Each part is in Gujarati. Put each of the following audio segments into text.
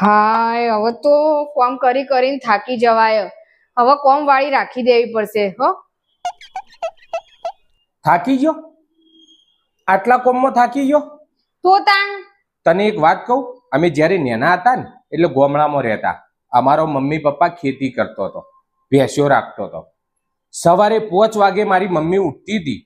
હાય હવે તો કોમ કરી કરીને થાકી જવાય. હવે કોમ વાળી રાખી દેવી પડશે હો. થાકી ગયો? આટલા કોમમાં થાકી ગયો? તો તાણ. તને એક વાત કહું અમે જ્યારે નેના હતા ને એટલે ગોમડામાં રહેતા અમારો મમ્મી પપ્પા ખેતી કરતો હતો ભેંસો રાખતો હતો. સવારે પાંચ વાગે મારી મમ્મી ઉઠતી હતી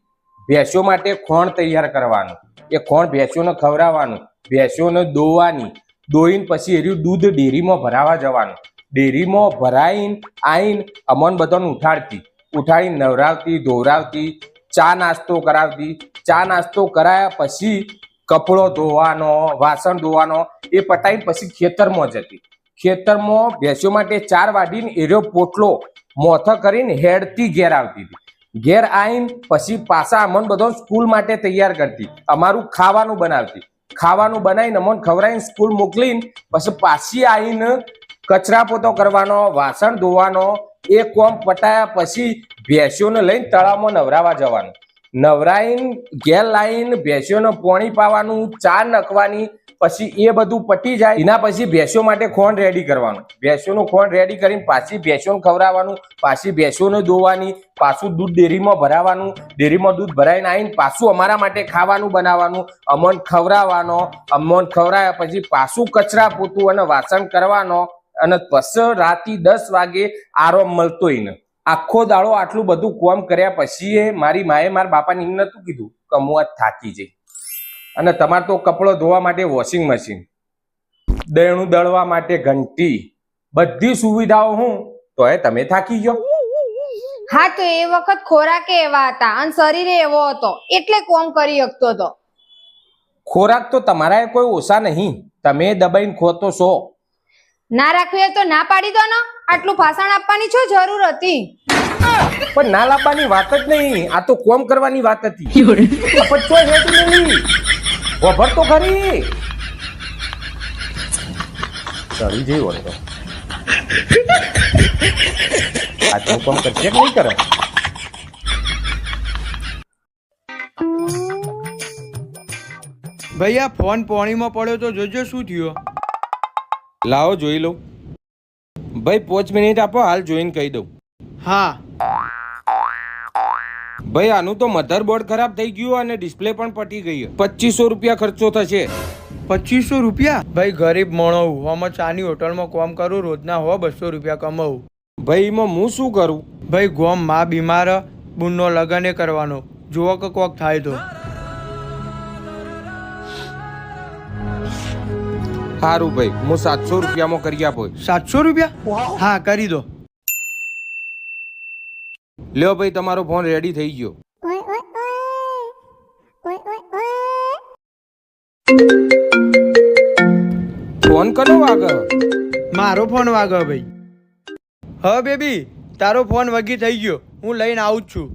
ભેંસો માટે ખોણ તૈયાર કરવાનું એ ખોણ ભેંસોને ખવડાવવાનું ભેંસોને દોવાની દોઈને પછી એર્યું દૂધ ડેરીમાં ભરાવા જવાનું. ડેરીમાં ભરાઈને આઈને અમન બધાને ઉઠાડતી. ઉઠાડીને નવરાવતી, ધોવરાવતી, ચા નાસ્તો કરાવતી. ચા નાસ્તો કરાયા પછી કપડો ધોવાનો, વાસણ ધોવાનો, એ પટાઈને પછી ખેતરમાં જતી. ખેતરમાં ભેંસો માટે ચાર વાઢીને એર્યો પોટલો મોથો કરીને હેડથી ઘેર આવતી હતી. ઘેર આવીને પછી પાછા અમન બધો સ્કૂલ માટે તૈયાર કરતી. અમારું ખાવાનું બનાવતી. ખાવાનું બનાવીને અમન ખવડાવીને સ્કૂલ મોકલીને પછી પાછી આવીને કચરા પોતો કરવાનો, વાસણ ધોવાનો, એ કોમ પટાયા પછી ભેંસીઓને લઈને તળાવમાં નવરાવા જવાનું. નવરાઈને ગેર લાવીને ભેંસોને પોણી પાવાનું, ચા નખવાની, પછી એ બધું પટી જાય, એના પછી ભેંસો માટે ખોણ રેડી કરવાનું. ભેંસોનું ખોણ રેડી કરીને પાછી ભેંસોને ખવડાવવાનું, પાછી ભેંસોને દોવાની પાછું દૂધ ડેરીમાં ભરાવાનું, ડેરીમાં દૂધ ભરાઈને આવીને પાછું અમારા માટે ખાવાનું બનાવવાનું, અમોન ખવડાવવાનો, અમન ખવડાવ્યા પછી પાછું કચરા પોતું અને વાસણ કરવાનો, અને પછી રાતી દસ વાગે આરામ મળતો એને આખો દાડો આટલું બધું કોમ કર્યા પછી એ મારી માએ મારા બાપાને એમ નતું કીધું કે હું થાકી જઈ. અને તમારે તો કપડો ધોવા માટે વોશિંગ મશીન દળણું દળવા માટે ઘંટી બધી સુવિધાઓ હું તો એ તમે થાકી ગયો. હા તો એ વખત ખોરાકે એવા હતા અને શરીરે એવો હતો. એટલે કોમ કરી શકતો હતો. ખોરાક તો તમારા કોઈ ઓછા નહીં. તમે દબાઈને ખોતો છો. ના રાખવી હોય તો ના પાડી દો ને. આટલું ભાષણ આપવાની શું જરૂર હતી? પણ ના લાવવાની વાત જ નહીં. આ તો કોમ કરવાની વાત હતી. પણ તોય હેતું નહીં. વભર તો ખરી. ચડી જઈ વળે તો. આ તો કોમ કરશે કે નહીં કરે? ભાઈ આ ફોન પોણીમાં પડ્યો તો જોજો શું થયું. લાવો જોઈ લઉં. ભાઈ પાંચ મિનિટ આપો હાલ જોઈને કહી દઉં. હા. ભાઈ આનું તો મધરબોર્ડ ખરાબ થઈ ગયું અને ડિસ્પ્લે પણ પટી ગઈ. પચીસો રૂપિયા ખર્ચો થશે. પચીસો રૂપિયા? ભાઈ ગરીબ મણો હું આમાં ચાની હોટલમાં કોમ કરું રોજના હો બસો રૂપિયા કમાવું. ભાઈ એમાં હું શું કરું? ભાઈ ગોમમાં બીમાર બુનનો લગન એ કરવાનો. જુઓ કે કોક થાય તો. સારું ભાઈ હું સાતસો રૂપિયામાં કરી આપો. સાતસો રૂપિયા? હા કરી દો. લ્યો ભાઈ તમારો ફોન રેડી થઈ ગયો. ફોન કરો આગળ મારો ફોન વાગે ભાઈ. હ બેબી તારો ફોન વગી થઈ ગયો. હું લઈને આવું જ છું.